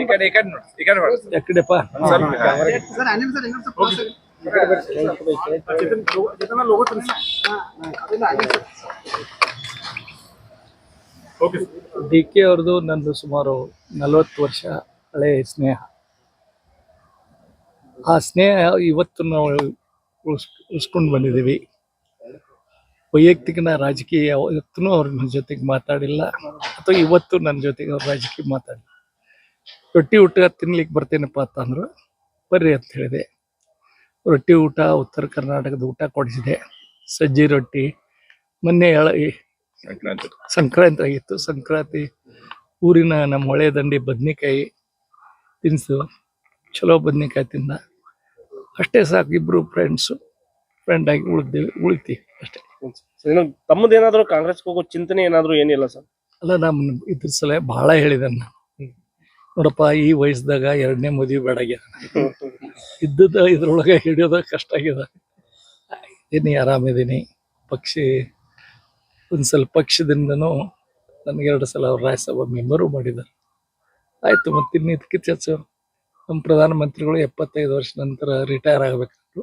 ಈ ಕಡೆ ಈ ಕಡೆ ನೋಡಿ ಈ ಕಡೆ ನೋಡಿ ಎಕಡೆಪ್ಪ ಸ್ವಲ್ಪ ಡಿ ಕೆ ಅವ್ರದ್ದು ನಂದು ಸುಮಾರು ನಲವತ್ತು ವರ್ಷ ಹಳೆ ಸ್ನೇಹ. ಆ ಸ್ನೇಹ ಇವತ್ತು ನಾವು ಉಳಿಸ್ ಉಳಿಸ್ಕೊಂಡು ಬಂದಿದ್ದೀವಿ. ವೈಯಕ್ತಿಕ ರಾಜಕೀಯ ಯಾವತ್ತೂ ಅವ್ರ ನನ್ನ ಜೊತೆಗೆ ಮಾತಾಡಿಲ್ಲ. ಅಥವಾ ಇವತ್ತು ನನ್ನ ಜೊತೆಗೆ ಅವ್ರ ರಾಜಕೀಯ ಮಾತಾಡಿಲ್ಲ. ರೊಟ್ಟಿ ಊಟ ತಿನ್ಲಿಕ್ಕೆ ಬರ್ತೇನಪ್ಪ ಅಂತಂದ್ರು ಬರ್ರಿ ಅಂತ ಹೇಳಿದೆ. ರೊಟ್ಟಿ ಊಟ ಉತ್ತರ ಕರ್ನಾಟಕದ ಊಟ ಕೊಡಿಸಿದೆ. ಸಜ್ಜಿ ರೊಟ್ಟಿ ಮೊನ್ನೆ ಎಳೆ ಸಂಕ್ರಾಂತಿ. ಸಂಕ್ರಾಂತಿ ಆಗಿತ್ತು. ಸಂಕ್ರಾಂತಿ ಊರಿನ ನಮ್ಮ ಹೊಳೆ ದಂಡಿ ಬದ್ನಿಕಾಯಿ ತಿನ್ಸು. ಚಲೋ ಬದ್ನಿಕಾಯಿ ತಿಂದ. ಅಷ್ಟೇ ಸಾಕು ಇಬ್ಬರು ಫ್ರೆಂಡ್ಸು ಫ್ರೆಂಡ್ ಆಗಿ ಉಳಿದೇವಿ ಉಳಿತೀವಿ ಅಷ್ಟೇ. ತಮ್ಮದೇನಾದರೂ ಕಾಂಗ್ರೆಸ್ಗೆ ಕಾಂಗ್ರೆಸ್ ಹೋಗೋ ಚಿಂತನೆ ಏನಾದರೂ ಏನಿಲ್ಲ ಸರ್? ಅಲ್ಲ ನಮ್ಮ ಇದ್ರ ಸಲ ಭಾಳ ಹೇಳಿದೆ ನಾನು ನೋಡಪ್ಪ, ಈ ವಯಸ್ಸದಾಗ ಎರಡನೇ ಮದುವೆ ಬೇಡಾಗ್ಯದ ಇದ್ದದ ಇದ್ರೊಳಗೆ ಹಿಡಿಯೋದ ಕಷ್ಟ ಆಗ್ಯದ. ಇದೀನಿ ಆರಾಮಿದ್ದೀನಿ ಪಕ್ಷಿ, ಒಂದು ಸ್ವಲ್ಪ ಪಕ್ಷದಿಂದನು ನನಗೆ ಎರಡು ಸಲ ಅವ್ರು ರಾಜ್ಯಸಭಾ ಮೆಂಬರು ಮಾಡಿದ್ದಾರೆ ಆಯ್ತು, ಮತ್ತೆ ಇನ್ನು ಇದಕ್ಕಿಂತ ಹೆಚ್ಚು. ನಮ್ಮ ಪ್ರಧಾನಮಂತ್ರಿಗಳು ಎಪ್ಪತ್ತೈದು ವರ್ಷ ನಂತರ ರಿಟೈರ್ ಆಗಬೇಕಂದ್ರು.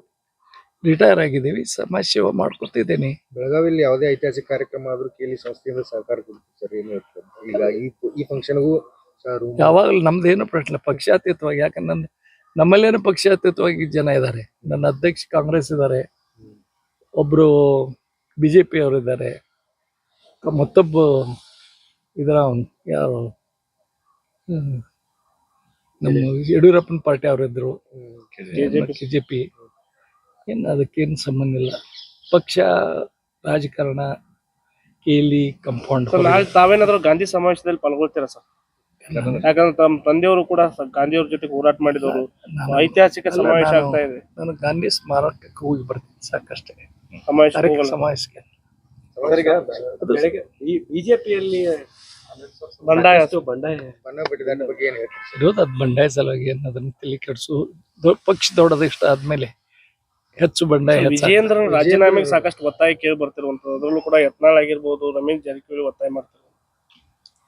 ರಿಟೈರ್ ಆಗಿದ್ದೀವಿ, ಸಮಾಜ ಸೇವೆ ಮಾಡ್ಕೊತಿದ್ದೀನಿ ಬೆಳಗಾವಿಯಲ್ಲಿ ಯಾವುದೇ ಐತಿಹಾಸಿಕ ಕಾರ್ಯಕ್ರಮ ಆದರೂ ಕೇಳಿ ಸಂಸ್ಥೆಯಿಂದ ಸಹಕಾರ ಕೊಡ್ತೀವಿ ಸರ್, ಏನು ಹೇಳ್ತಾರೆ? ಈಗ ಈ ಈ ಫಂಕ್ಷನ್ಗೂ ಯಾವಾಗಲೂ ನಮ್ದೇನು ಪ್ರಶ್ನೆ ಪಕ್ಷಾತೀತವಾಗಿ ಯಾಕಂದ್ರೆ ನನ್ನ ನಮ್ಮಲ್ಲೇನು ಪಕ್ಷಾತೀತವಾಗಿ ಜನ ಇದ್ದಾರೆ ನನ್ನ ಅಧ್ಯಕ್ಷ ಕಾಂಗ್ರೆಸ್ ಇದ್ದಾರೆ ಒಬ್ರು ಬಿ ಜೆ ಪಿ ಅವರು ಇದ್ದಾರೆ ಮತ್ತೊಬ್ಬ ಇದರ ಯಾರು? ಹ್ಮ್. ನಮ್ಮ ಯಡಿಯೂರಪ್ಪನ ಪಾರ್ಟಿ ಅವರು ಇದ್ರು. ಕೆ ಜೆ ಪಿ ಏನು ಅದಕ್ಕೇನು ಸಂಬಂಧ ಇಲ್ಲ. ಪಕ್ಷ ರಾಜಕಾರಣ ಕೇಲಿ ಕಂಪೌಂಡ್ ತಾವೇನಾದ್ರೂ ಗಾಂಧಿ ಸಮಾವೇಶದಲ್ಲಿ ಪಾಲ್ಗೊಳ್ತೀರಾ ಸರ್? ಯಾಕಂದ್ರೆ ತಮ್ಮ ತಂದೆಯವರು ಕೂಡ ಸ- ಗಾಂಧಿಯವ್ರ ಜೊತೆ ಹೋರಾಟ ಮಾಡಿದವರು. ಐತಿಹಾಸಿಕ ಸಮಾವೇಶ ಆಗ್ತಾ ಇದೆ. ನಾನು ಗಾಂಧಿ ಸ್ಮಾರಕಕ್ಕೆ ಹೋಗಿ ಬರ್ತೀನಿ ಸಾಕಷ್ಟೇ. ಸಮಾವೇಶ ಕಾರ್ಯಕ್ರಮ ಸಮಾವೇಶಕ್ಕೆ. ಈ ಬಿಜೆಪಿಯಲ್ಲಿ ಬಂಡಾಯ. ಬಂಡಾಯ ಇರೋದು ಅದು ಬಂಡಾಯ ಸಲುವಾಗಿ ಏನು ಅದನ್ನ ತಲೆ ಕೆಡಿಸು. ದೊ- ಪಕ್ಷ ದೊಡ್ಡದ ಇಷ್ಟ ಆದ್ಮೇಲೆ ಹೆಚ್ಚು ಬಂಡಾಯ ಹೆಚ್ಚಾಗ್ತದೆ. ವಿಜಯೇಂದ್ರ ರಾಜೀನಾಮೆಗೆ ಸಾಕಷ್ಟು ಒತ್ತಾಯ ಕೇಳಿ ಬರ್ತಿರುವಂತದ್ದು ಅದ್ರಲ್ಲೂ ಕೂಡ ಯತ್ನಾಳ್ ಆಗಿರ್ಬೋದು ರಮೇಶ್ ಜಾರಕಿಹೊಳಿ ಒತ್ತಾಯ ಮಾಡ್ತಾರೆ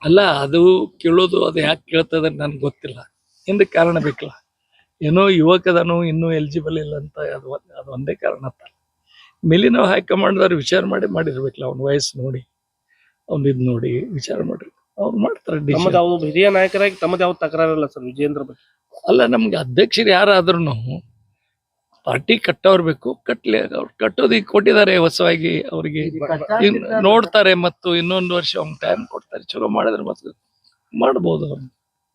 ಅಲ್ಲ ಅದು ಕೇಳೋದು ಅದು ಯಾಕೆ ಕೇಳ್ತದೆ ನನ್ಗೆ ಗೊತ್ತಿಲ್ಲ. ಹಿಂದೆ ಕಾರಣ ಬೇಕಲ್ಲ. ಏನೋ ಯುವಕದನು ಇನ್ನೂ ಎಲಿಜಿಬಲ್ ಇಲ್ಲ ಅಂತ ಅದು ಒಂದ್- ಅದು ಒಂದೇ ಕಾರಣ ಅಂತ ಮೇಲಿನ ಹೈಕಮಾಂಡ್ದವ್ರು ವಿಚಾರ ಮಾಡಿ ಮಾಡಿರ್ಬೇಕಲ್ಲ ಅವ್ನ ವಯಸ್ಸು ನೋಡಿ. ಅವ್ನ ಇದು ನೋಡಿ ವಿಚಾರ ಮಾಡಿ ಅವ್ರು ಮಾಡ್ತಾರೆ decision. ಹಿರಿಯ ನಾಯಕರಾಗಿ ತಮ್ಮದ ಯಾವ ತಕರಾರಿಲ್ಲ ಸರ್ ವಿಜೇಂದ್ರ ಬಗ್ಗೆ? ಅಲ್ಲ ನಮ್ಗೆ ಅಧ್ಯಕ್ಷರು ಯಾರಾದ್ರೂ ಪಾರ್ಟಿ ಕಟ್ಟೋರ್ ಬೇಕು ಕಟ್ಲಿ ಅವ್ರು ಕಟ್ಟೋದಿಕ್ಕೆ ಕೊಟ್ಟಿದ್ದಾರೆ ಹೊಸವಾಗಿ ಅವರಿಗೆ. ನೋಡ್ತಾರೆ ಮತ್ತು ಇನ್ನೊಂದು ವರ್ಷ ಅವ್ನ್ ಟೈಮ್ ಕೊಡ್ತಾರೆ. ಚಲೋ ಮಾಡಿದ್ರೆ ಮತ್ತೆ ಮಾಡ್ಬೋದು ಅವ್ರು.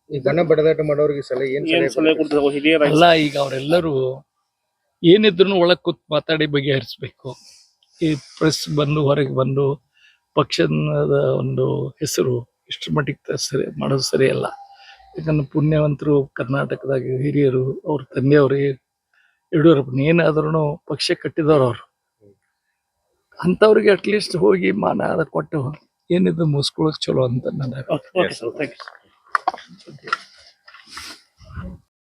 ಈ ಬಣ್ಣ ಬಡದಾಟ ಮಾಡೋರಿಗೆ ಸಲಹೆ ಏನ್ ಅಲ್ಲ ಈಗ ಅವರೆಲ್ಲರೂ ಏನಿದ್ರು ಒಳಗ್ ಕೂತ್ ಮಾತಾಡಿ ಬಗೆಹರಿಸ್ಬೇಕು. ಈ ಪ್ರೆಸ್ ಬಂದು ಹೊರಗೆ ಬಂದು ಪಕ್ಷದ ಒಂದು ಹೆಸರು ಇಷ್ಟು ಮಟ್ಟಿಗೆ ಸರಿ ಮಾಡೋದು ಸರಿಯಲ್ಲ. ಯಾಕಂದ್ರೆ ಪುಣ್ಯವಂತರು ಕರ್ನಾಟಕದಾಗ ಹಿರಿಯರು ಅವ್ರ ತಂದೆಯವ್ರಿಗೆ ಯಡಿಯೂರಪ್ಪನ ಏನಾದ್ರೂ ಪಕ್ಷ ಕಟ್ಟಿದವರು ಅವರು. ಅಂಥವ್ರಿಗೆ ಅಟ್ಲೀಸ್ಟ್ ಹೋಗಿ ಮಾನ ಅದ ಕೊಟ್ಟು ಏನಿದು ಮುಸ್ಕೊಳಕ್ ಚಲೋ ಅಂತ ನನ್ನ